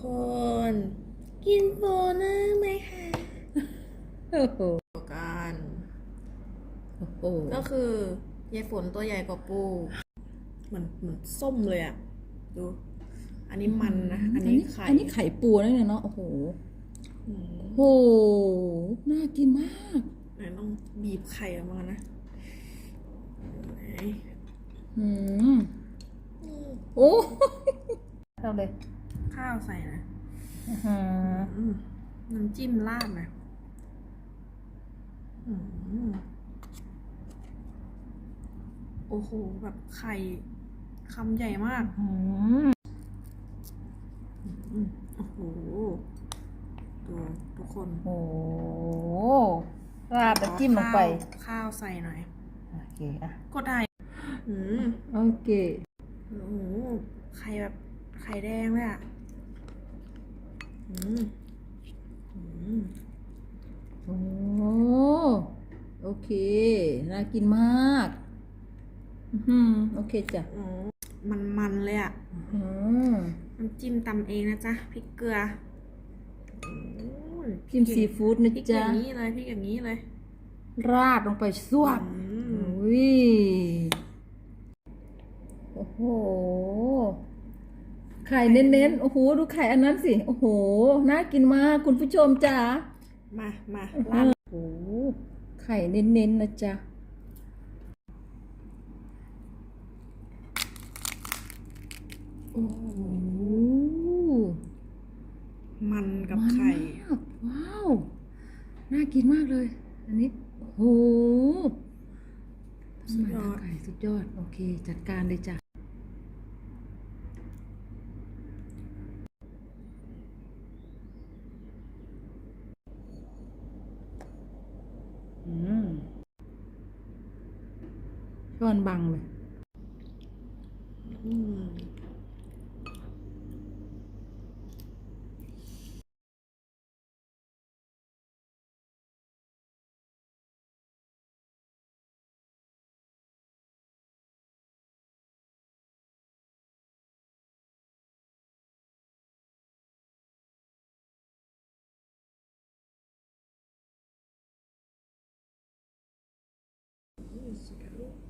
คน กินโฟนะไหมคะโอ้โหกันโอ้โหก็คือยายฝนตัวใหญ่กว่าปูเหมือนเหมือนส้มเลยอะดู อันนี้มันนะ อันนี้ไข่ อันนี้ไข่ปูนะเนี่ยเนาะ โอ้โหอืมโอ้โห น่ากินมากไหนต้องบีบไข่ออกมานะไหนอืมโอ้เท่าเลย ข้าวใส่นะอื้อหืออืมน้ำจิ้มราดนะอืมโอ้โห แบบไข่คำใหญ่มากอืมอืมโอ้โหดูทุกคน โอ้โหราดน้ำจิ้มลงไปข้าวข้าวใส่หน่อย โอเคอะกดได้อืมโอเค โอ้โห ไข่แบบไข่แดงเลยอะอืมอืม โอ้โอเค น่ากินมากอือหือโอเคจ้ะอ๋อมันมันๆเลยอะอืมน้ำจิ้มตำเองนะจ๊ะพริกเกลืออืมจิ้มซีฟู้ดนะพริกอจ๊ะย่างนี้เลยพริกอย่างนี้เลย ราดลงไปสวบอืมอุ้ยโอ้โห ไข่เน้นๆ โอ้โห ดูไข่อันนั้นสิ โอ้โห น่ากินมาก คุณผู้ชมจ้ามามาโอ้ราดโห ไข่เน้นๆนะจ๊ะ โอ้โห มันกับมันไข่มากว้าว น่ากินมากเลย อันนี้ โอ้โหสุดยอดไข่สุดยอด โอเค จัดการเลยจ้ะ อืม ช้อนบังเลยอืมโ